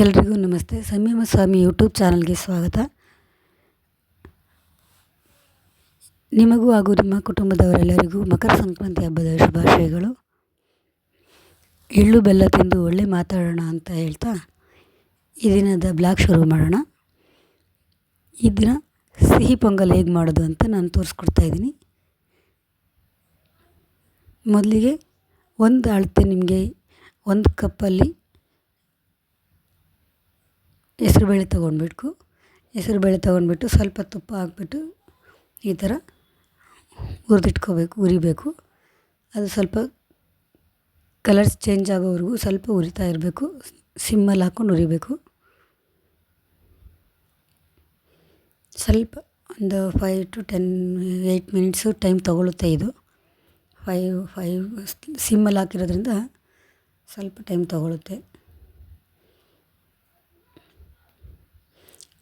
ಎಲ್ರಿಗೂ ನಮಸ್ತೆ. ಸಮೀಮ ಸ್ವಾಮಿ ಯೂಟ್ಯೂಬ್ ಚಾನಲ್ಗೆ ಸ್ವಾಗತ. ನಿಮಗೂ ಹಾಗೂ ನಿಮ್ಮ ಕುಟುಂಬದವರೆಲ್ಲರಿಗೂ ಮಕರ ಸಂಕ್ರಾಂತಿ ಹಬ್ಬದ ಶುಭಾಶಯಗಳು. ಎಳ್ಳು ಬೆಲ್ಲ ತಿಂದು ಒಳ್ಳೆ ಮಾತಾಡೋಣ ಅಂತ ಹೇಳ್ತಾ ಈ ದಿನದ ಬ್ಲಾಗ್ ಶುರು ಮಾಡೋಣ. ಈ ದಿನ ಸಿಹಿ ಪೊಂಗಲ್ ಹೇಗೆ ಮಾಡೋದು ಅಂತ ನಾನು ತೋರಿಸ್ಕೊಡ್ತಾ ಇದ್ದೀನಿ. ಮೊದಲಿಗೆ ಒಂದು ಅಳತೆ ನಿಮಗೆ ಒಂದು ಕಪ್ಪಲ್ಲಿ ಹೆಸ್ರುಬೇಳೆ ತೊಗೊಂಡ್ಬಿಟ್ಟು ಹೆಸ್ರುಬೇಳೆ ತೊಗೊಂಡ್ಬಿಟ್ಟು ಸ್ವಲ್ಪ ತುಪ್ಪ ಹಾಕ್ಬಿಟ್ಟು ಈ ಥರ ಹುರಿದಿಟ್ಕೋಬೇಕು, ಹುರಿಬೇಕು. ಅದು ಸ್ವಲ್ಪ ಕಲರ್ಸ್ ಚೇಂಜ್ ಆಗೋವರೆಗೂ ಸ್ವಲ್ಪ ಉರಿತಾ ಇರಬೇಕು. ಸಿಮ್ಮಲ್ಲಿ ಹಾಕ್ಕೊಂಡು ಹುರಿಬೇಕು. ಸ್ವಲ್ಪ ಒಂದು five to ten eight minutes time ತೊಗೊಳುತ್ತೆ ಇದು. ಫೈವ್ ಫೈವ್ ಸಿಮ್ಮಲ್ಲಿ ಹಾಕಿರೋದ್ರಿಂದ ಸ್ವಲ್ಪ ಟೈಮ್ ತೊಗೊಳುತ್ತೆ.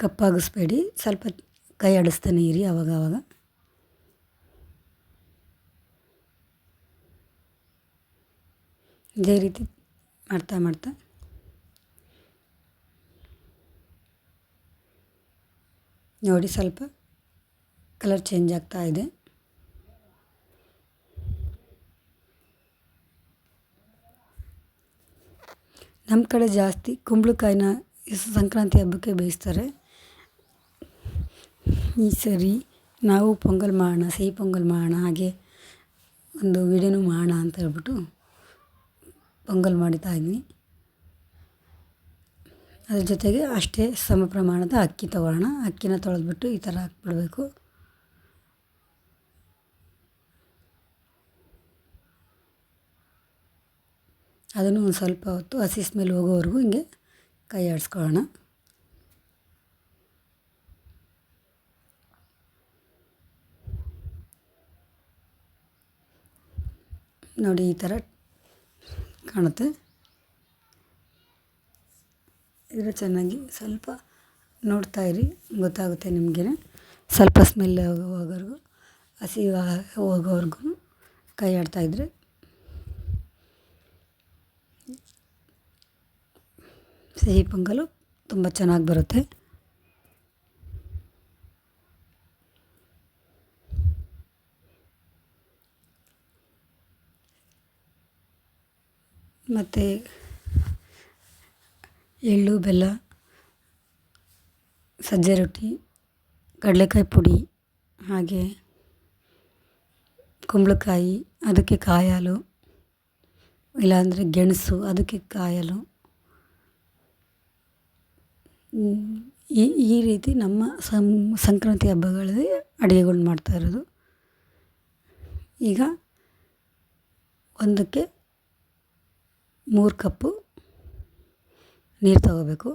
ಕಪ್ಪಾಗಿಸ್ಬೇಡಿ. ಸ್ವಲ್ಪ ಕೈ ಆಡಿಸ್ತಾನೆ ಇರಿ ಆವಾಗ ಆವಾಗ ಇದೇ ರೀತಿ ಮಾಡ್ತಾ ಮಾಡ್ತಾ. ನೋಡಿ ಸ್ವಲ್ಪ ಕಲರ್ ಚೇಂಜ್ ಆಗ್ತಾ ಇದೆ. ನಮ್ಮ ಕಡೆ ಜಾಸ್ತಿ ಕುಂಬಳಕಾಯಿನ ಸಂಕ್ರಾಂತಿ ಹಬ್ಬಕ್ಕೆ ಬೇಯಿಸ್ತಾರೆ. ಈ ಸರಿ ನಾವು ಪೊಂಗಲ್ ಮಾಡೋಣ ಸಿಹಿ ಪೊಂಗಲ್ ಮಾಡೋಣ, ಹಾಗೆ ಒಂದು ವಿಡಿಯೋನು ಮಾಡೋಣ ಅಂತ ಹೇಳ್ಬಿಟ್ಟು ಪೊಂಗಲ್ ಮಾಡಿತಾ ಇದ್ವಿ ಅದ್ರ ಜೊತೆಗೆ ಅಷ್ಟೇ ಸಮ ಪ್ರಮಾಣದ ಅಕ್ಕಿ ತೊಗೊಳ್ಳೋಣ. ಅಕ್ಕಿನ ತೊಳೆದ್ಬಿಟ್ಟು ಈ ಥರ ಹಾಕ್ಬಿಡ್ಬೇಕು. ಅದನ್ನು ಒಂದು ಸ್ವಲ್ಪ ಹೊತ್ತು ಹಸಿ ಸ್ಮೆಲ್ ಹೋಗೋವರೆಗೂ ಹಿಂಗೆ ಕೈ ಆಡಿಸ್ಕೊಳ್ಳೋಣ. ನೋಡಿ ಈ ಥರ ಕಾಣುತ್ತೆ. ಇದರ ಚೆನ್ನಾಗಿ ಸ್ವಲ್ಪ ನೋಡ್ತಾ ಇರಿ, ಗೊತ್ತಾಗುತ್ತೆ ನಿಮಗೆ. ಸ್ವಲ್ಪ ಸ್ಮೆಲ್ ಹೋಗೋವರೆಗೂ ಹಸಿ ಹೋಗೋವರೆಗೂ ಕೈ ಆಡ್ತಾಯಿದ್ರೆ ಸಿಹಿ ಪೊಂಗಲು ತುಂಬ ಚೆನ್ನಾಗಿ ಬರುತ್ತೆ. ಮತ್ತು ಎಳ್ಳು, ಬೆಲ್ಲ, ಸಜ್ಜೆ ರೊಟ್ಟಿ, ಕಡಲೆಕಾಯಿ ಪುಡಿ, ಹಾಗೆ ಕುಂಬಳಕಾಯಿ, ಅದಕ್ಕೆ ಕಾಯಿ ಹಾಲು ಇಲ್ಲಾಂದರೆ ಗೆಣಸು, ಅದಕ್ಕೆ ಕಾಯಿ ಈ ಈ ರೀತಿ ನಮ್ಮ ಸಂಕ್ರಾಂತಿ ಹಬ್ಬಗಳಲ್ಲಿ ಅಡುಗೆಗಳ್ನ ಮಾಡ್ತಾ ಇರೋದು. ಈಗ ಒಂದಕ್ಕೆ ಮೂರು ಕಪ್ಪು ನೀರು ತಗೋಬೇಕು.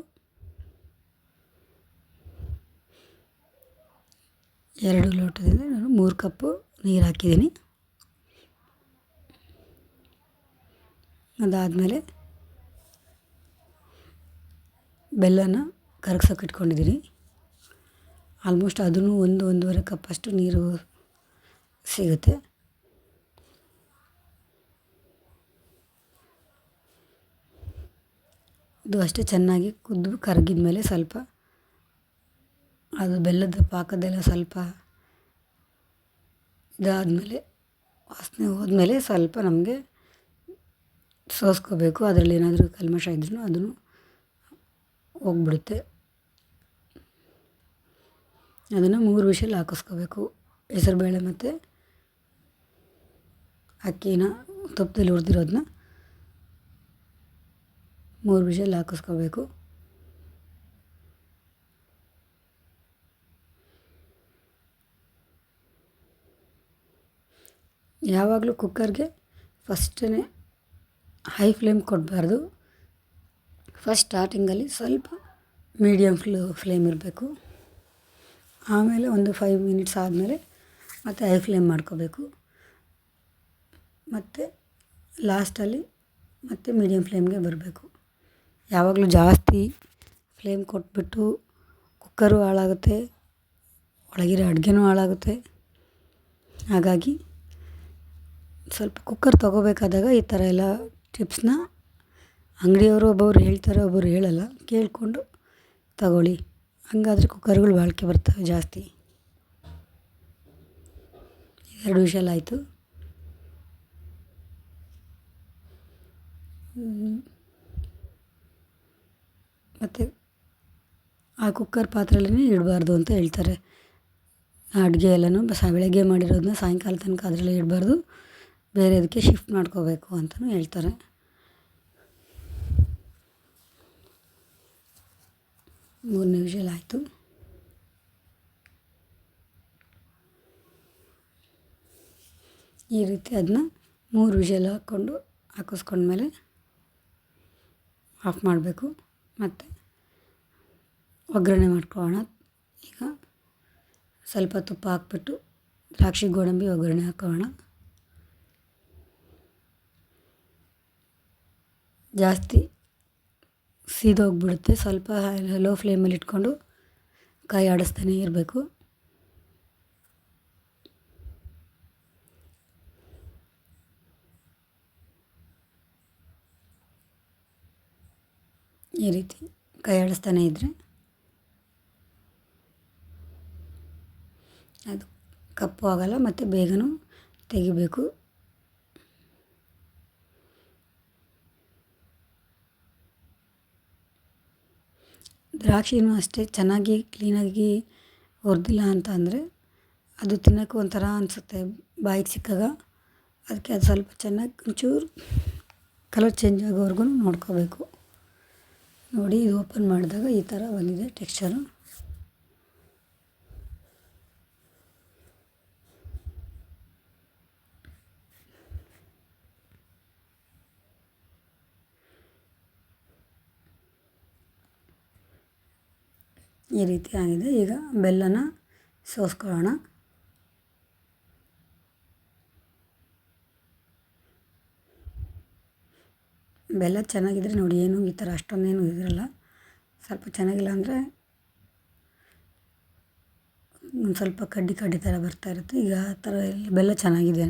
ಎರಡು ಲೋಟದಿಂದ ನಾನು ಮೂರು ಕಪ್ಪು ನೀರು ಹಾಕಿದ್ದೀನಿ. ಅದಾದಮೇಲೆ ಬೆಲ್ಲನ ಕರಗ್ಸೋಕೆ ಇಟ್ಕೊಂಡಿದ್ದೀನಿ. ಆಲ್ಮೋಸ್ಟ್ ಅದೂ ಒಂದು ಒಂದೂವರೆ ಕಪ್ಪಷ್ಟು ನೀರು ಸಿಗುತ್ತೆ. ಇದು ಅಷ್ಟೇ ಚೆನ್ನಾಗಿ ಕುದ್ದು ಕರಗಿದ ಮೇಲೆ ಸ್ವಲ್ಪ ಅದು ಬೆಲ್ಲದ ಪಾಕದೆಲ್ಲ ಸ್ವಲ್ಪ ಇದಾದಮೇಲೆ ವಾಸನೆ ಹೋದ್ಮೇಲೆ ಸ್ವಲ್ಪ ನಮಗೆ ಸೋಸ್ಕೋಬೇಕು. ಅದರಲ್ಲಿ ಏನಾದರೂ ಕಲ್ಮಶ ಇದ್ರೂ ಅದನ್ನು ಹೋಗ್ಬಿಡುತ್ತೆ. ಅದನ್ನು ಮೂರು ವಿಷಲ್ ಹಾಕಿಸ್ಕೋಬೇಕು. ಹೆಸರುಬೇಳೆ ಮತ್ತು ಅಕ್ಕಿನ ತುಪ್ಪದಲ್ಲಿ ಹುರಿದಿರೋದನ್ನ ಮೂರು ವಿಷಲ್ ಹಾಕಿಸ್ಕೋಬೇಕು. ಯಾವಾಗಲೂ ಕುಕ್ಕರ್ಗೆ ಫಸ್ಟೇ ಹೈ ಫ್ಲೇಮ್ ಕೊಡಬಾರ್ದು. ಫಸ್ಟ್ ಸ್ಟಾರ್ಟಿಂಗಲ್ಲಿ ಸ್ವಲ್ಪ ಮೀಡಿಯಮ್ ಫ್ಲೋ ಫ್ಲೇಮ್ ಇರಬೇಕು. ಆಮೇಲೆ ಒಂದು ಫೈವ್ ಮಿನಿಟ್ಸ್ ಆದಮೇಲೆ ಮತ್ತೆ ಹೈ ಫ್ಲೇಮ್ ಮಾಡ್ಕೋಬೇಕು. ಮತ್ತು ಲಾಸ್ಟಲ್ಲಿ ಮತ್ತೆ ಮೀಡಿಯಮ್ ಫ್ಲೇಮ್ಗೆ ಬರಬೇಕು. ಯಾವಾಗಲೂ ಜಾಸ್ತಿ ಫ್ಲೇಮ್ ಕೊಟ್ಬಿಟ್ಟು ಕುಕ್ಕರು ಹಾಳಾಗುತ್ತೆ, ಒಳಗಿರೋ ಅಡುಗೆನೂ ಹಾಳಾಗುತ್ತೆ. ಹಾಗಾಗಿ ಸ್ವಲ್ಪ ಕುಕ್ಕರ್ ತೊಗೋಬೇಕಾದಾಗ ಈ ಥರ ಎಲ್ಲ ಟಿಪ್ಸ್ನ ಅಂಗಡಿಯವರು ಒಬ್ಬೊಬ್ರು ಹೇಳ್ತಾರೆ ಒಬ್ಬರು ಹೇಳಲ್ಲ, ಕೇಳಿಕೊಂಡು ತಗೊಳ್ಳಿ. ಹಂಗಾದ್ರೆ ಕುಕ್ಕರ್ಗಳು ಬಾಳಿಕೆ ಬರ್ತವೆ ಜಾಸ್ತಿ. ಎರಡು ವಿಷಲ್ ಆಯಿತು. ಮತ್ತು ಆ ಕುಕ್ಕರ್ ಪಾತ್ರೆಲೇ ಇಡಬಾರ್ದು ಅಂತ ಹೇಳ್ತಾರೆ. ಅಡುಗೆ ಎಲ್ಲನೂ ಸ ಬೆಳಗ್ಗೆ ಮಾಡಿರೋದನ್ನ ಸಾಯಂಕಾಲ ತನಕ ಅದರಲ್ಲೇ ಇಡಬಾರ್ದು. ಬೇರೆದಕ್ಕೆ ಶಿಫ್ಟ್ ಮಾಡ್ಕೋಬೇಕು ಅಂತಲೂ ಹೇಳ್ತಾರೆ. ಮೂರನೇ ವಿಷಲ್ ಆಯಿತು. ಈ ರೀತಿ ಅದನ್ನ ಮೂರು ವಿಷಲ್ ಹಾಕ್ಕೊಂಡು ಹಾಕಿಸ್ಕೊಂಡ್ಮೇಲೆ ಆಫ್ ಮಾಡಬೇಕು. ಮತ್ತು ಒಗ್ಗರಣೆ ಮಾಡ್ಕೊಳ್ಳೋಣ. ಈಗ ಸ್ವಲ್ಪ ತುಪ್ಪ ಹಾಕ್ಬಿಟ್ಟು ದ್ರಾಕ್ಷಿ ಗೋಡಂಬಿ ಒಗ್ಗರಣೆ ಹಾಕೋಣ. ಜಾಸ್ತಿ ಸೀದೋಗ್ಬಿಡುತ್ತೆ. ಸ್ವಲ್ಪ ಲೋ ಫ್ಲೇಮಲ್ಲಿ ಇಟ್ಕೊಂಡು ಕಾಯಿ ಆಡಿಸ್ತಾನೆ ಇರಬೇಕು. ಈ ರೀತಿ ಕೈ ಆಡಿಸ್ತಾನೆ ಇದ್ದರೆ ಅದು ಕಪ್ಪು ಆಗೋಲ್ಲ, ಮತ್ತು ಬೇಗನೂ ತೆಗಿಬೇಕು. ದ್ರಾಕ್ಷಿನೂ ಅಷ್ಟೇ, ಚೆನ್ನಾಗಿ ಕ್ಲೀನಾಗಿ ಹುರಿದಿಲ್ಲ ಅಂತ ಅಂದರೆ ಅದು ತಿನ್ನೋಕ್ಕೂ ಒಂಥರ ಅನಿಸುತ್ತೆ. ಬಾಯಿಗೆ ಸಿಕ್ಕಾಗ ಅದಕ್ಕೆ ಅದು ಸ್ವಲ್ಪ ಚೆನ್ನಾಗಿ ಒಂಚೂರು ಕಲರ್ ಚೇಂಜ್ ಆಗೋವರೆಗೂ ನೋಡ್ಕೋಬೇಕು. ನೋಡಿ, ಇದು ಓಪನ್ ಮಾಡಿದಾಗ ಈ ಥರ ಬಂದಿದೆ ಟೆಕ್ಸ್ಚರು ಈ ರೀತಿ ಆಗಿದೆ. ಈಗ ಬೆಲ್ಲನ ಸೋಸ್ಕೊಳ್ಳೋಣ. ಬೆಲ್ಲ ಚೆನ್ನಾಗಿದ್ರೆ ನೋಡಿ, ಏನು ಈ ಥರ ಅಷ್ಟೊಂದೇನು ಇದಿರಲ್ಲ. ಸ್ವಲ್ಪ ಚೆನ್ನಾಗಿಲ್ಲ ಅಂದರೆ ಒಂದು ಸ್ವಲ್ಪ ಕಡ್ಡಿ ಕಡ್ಡಿ ಥರ ಬರ್ತಾ ಇರುತ್ತೆ. ಈಗ ಆ ಥರ ಬೆಲ್ಲ ಚೆನ್ನಾಗಿದೆ.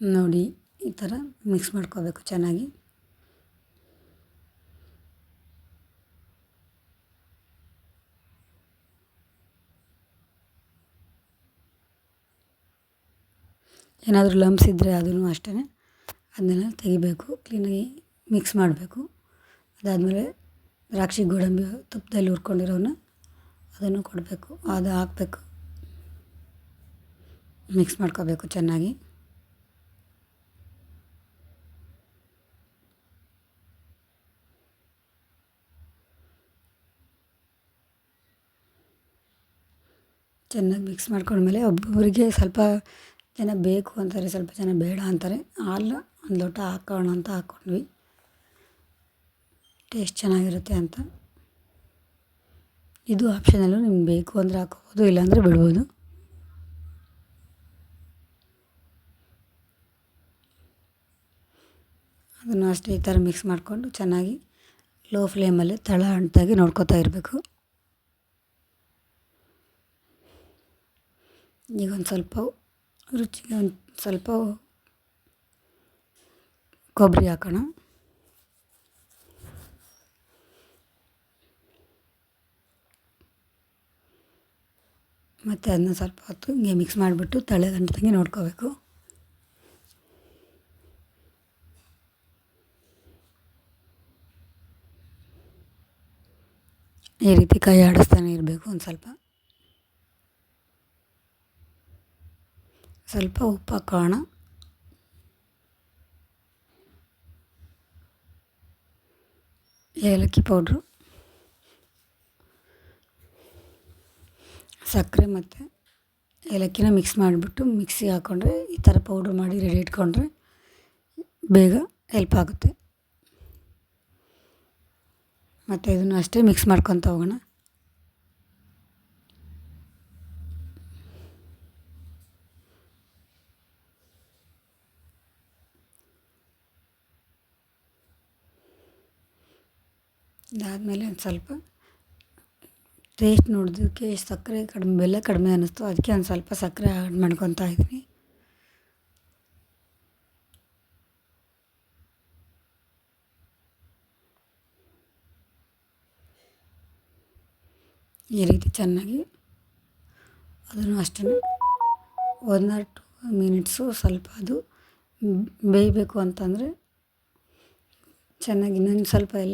ನೋಡಿ, ಈ ಥರ ಮಿಕ್ಸ್ ಮಾಡ್ಕೋಬೇಕು ಚೆನ್ನಾಗಿ. ಏನಾದರೂ ಲಂಬ್ಸ್ ಇದ್ದರೆ ಅದನ್ನು ಅಷ್ಟೇ ಅದನ್ನೆಲ್ಲ ತೆಗಿಬೇಕು ಕ್ಲೀನಾಗಿ ಮಿಕ್ಸ್ ಮಾಡಬೇಕು. ಅದಾದಮೇಲೆ ದ್ರಾಕ್ಷಿ ಗೋಡಂಬಿ ತುಪ್ಪದಲ್ಲಿ ಹುರ್ಕೊಂಡಿರೋನ ಅದನ್ನು ಕೊಡಬೇಕು, ಅದು ಹಾಕಬೇಕು. ಮಿಕ್ಸ್ ಮಾಡ್ಕೋಬೇಕು ಚೆನ್ನಾಗಿ. ಚೆನ್ನಾಗಿ ಮಿಕ್ಸ್ ಮಾಡ್ಕೊಂಡ್ಮೇಲೆ ಒಬ್ಬೊಬ್ಬರಿಗೆ ಸ್ವಲ್ಪ ಜನ ಬೇಕು ಅಂತಾರೆ, ಸ್ವಲ್ಪ ಜನ ಬೇಡ ಅಂತಾರೆ. ಹಾಲು ಒಂದು ಲೋಟ ಹಾಕೋಣ ಅಂತ ಹಾಕ್ಕೊಂಡ್ವಿ ಟೇಸ್ಟ್ ಚೆನ್ನಾಗಿರುತ್ತೆ ಅಂತ. ಇದು ಆಪ್ಷನಲ್ಲು ನಿಮ್ಗೆ ಬೇಕು ಅಂದರೆ ಹಾಕೋಬೋದು, ಇಲ್ಲಾಂದರೆ ಬಿಡ್ಬೋದು. ಅದನ್ನು ಅಷ್ಟೇ ಈ ಥರ ಮಿಕ್ಸ್ ಮಾಡಿಕೊಂಡು ಚೆನ್ನಾಗಿ ಲೋ ಫ್ಲೇಮಲ್ಲಿ ತಳ ಅಂಟಾಗಿ ನೋಡ್ಕೋತಾ ಇರಬೇಕು. ಈಗ ಒಂದು ಸ್ವಲ್ಪ ರುಚಿಗೆ ಒಂದು ಸ್ವಲ್ಪ ಕೊಬ್ಬರಿ ಹಾಕೋಣ. ಮತ್ತು ಅದನ್ನ ಸ್ವಲ್ಪ ಹೊತ್ತು ಹಿಂಗೆ ಮಿಕ್ಸ್ ಮಾಡಿಬಿಟ್ಟು ತಳೆ ಗಂಟಂಗೆ ನೋಡ್ಕೋಬೇಕು. ಈ ರೀತಿ ಕೈ ಆಡಿಸ್ತಾನೆ ಇರಬೇಕು ಒಂದು ಸ್ವಲ್ಪ. ಸ್ವಲ್ಪ ಉಪ್ಪು ಹಾಕೋಣ ಏಲಕ್ಕಿ ಪೌಡ್ರು. ಸಕ್ಕರೆ ಮತ್ತು ಏಲಕ್ಕಿನ ಮಿಕ್ಸ್ ಮಾಡಿಬಿಟ್ಟು ಮಿಕ್ಸಿಗೆ ಹಾಕ್ಕೊಂಡ್ರೆ ಈ ಥರ ಪೌಡ್ರ್ ಮಾಡಿ ರೆಡಿ ಇಟ್ಕೊಂಡ್ರೆ ಬೇಗ ಹೆಲ್ಪ್ ಆಗುತ್ತೆ. ಮತ್ತು ಇದನ್ನು ಅಷ್ಟೇ ಮಿಕ್ಸ್ ಮಾಡ್ಕೊತ ಹೋಗೋಣ. ಅದಾದಮೇಲೆ ಒಂದು ಸ್ವಲ್ಪ ಟೇಸ್ಟ್ ನೋಡೋದಕ್ಕೆ ಸಕ್ಕರೆ ಕಡಿಮೆ, ಬೆಲ್ಲ ಕಡಿಮೆ ಅನ್ನಿಸ್ತು ಅದಕ್ಕೆ ಒಂದು ಸ್ವಲ್ಪ ಸಕ್ಕರೆ ಆ್ಯಡ್ ಮಾಡ್ಕೊತಾ ಇದ್ದೀನಿ. ಈ ರೀತಿ ಚೆನ್ನಾಗಿ ಅದನ್ನು ಅಷ್ಟೇ ಒನ್ ಆರ್ ಟು ಮಿನಿಟ್ಸು ಸ್ವಲ್ಪ ಅದು ಬೇಯಬೇಕು ಅಂತಂದರೆ ಚೆನ್ನಾಗಿ ಇನ್ನೊಂದು ಸ್ವಲ್ಪ ಎಲ್ಲ